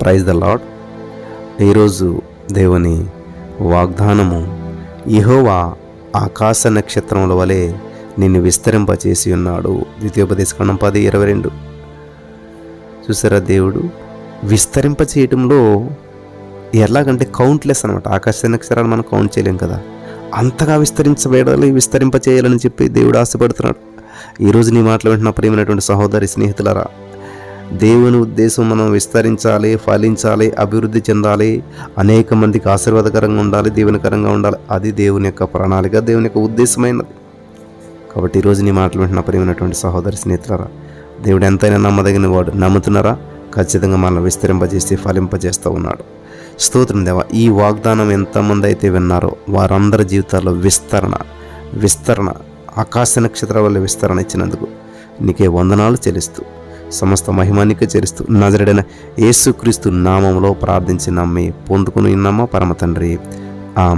Praise the lord. ఈరోజు దేవుని వాగ్దానము ఇహోవా ఆకాశ నక్షత్రముల వలె నిన్ను విస్తరింపచేసి ఉన్నాడు. ద్వితీయోపదేశకాండం పది ఇరవై రెండు. చూసారా దేవుడు? విస్తరింప చేయటంలో ఎలాగంటే కౌంట్లెస్ అనమాట ఆకాశ నక్షత్రాలు మనం కౌంట్ చేయలేం కదా. అంతగా విస్తరించబడాలి విస్తరింప చేయాలని చెప్పి దేవుడు ఆశపడుతున్నాడు. ఈరోజు నీ మాటలు వింటున్న ప్రియమైనటువంటి సహోదరి స్నేహితులరా దేవుని ఉద్దేశం మనం విస్తరించాలి ఫలించాలి అభివృద్ధి చెందాలి అనేక మందికి ఆశీర్వాదకరంగా ఉండాలి దీవెనకరంగా ఉండాలి. అది దేవుని యొక్క ప్రణాళిక దేవుని యొక్క ఉద్దేశమైనది. కాబట్టి ఈరోజు నీ మాటలు వింటున్న ప్రియమైనటువంటి సహోదరి స్నేహితులరా దేవుడు ఎంతైనా నమ్మదగిన వాడు. నమ్ముతున్నారా? ఖచ్చితంగా మనల్ని విస్తరింపజేసి ఫలింపజేస్తూ ఉన్నాడు. స్తోత్రం దేవ ఈ వాగ్దానం ఎంతమంది అయితే విన్నారో వారందరి జీవితాల్లో విస్తరణ విస్తరణ ఆకాశ నక్షత్రాల వల్ల విస్తరణ ఇచ్చినందుకు నీకే వందనాలు చెల్లిస్తూ సమస్త మహిమానికి చేరుస్తూ నజరడైన యేసుక్రీస్తు నామంలో ప్రార్థించి నమ్మి పొందుకుని నమ్మ పరమ తండ్రి. ఆ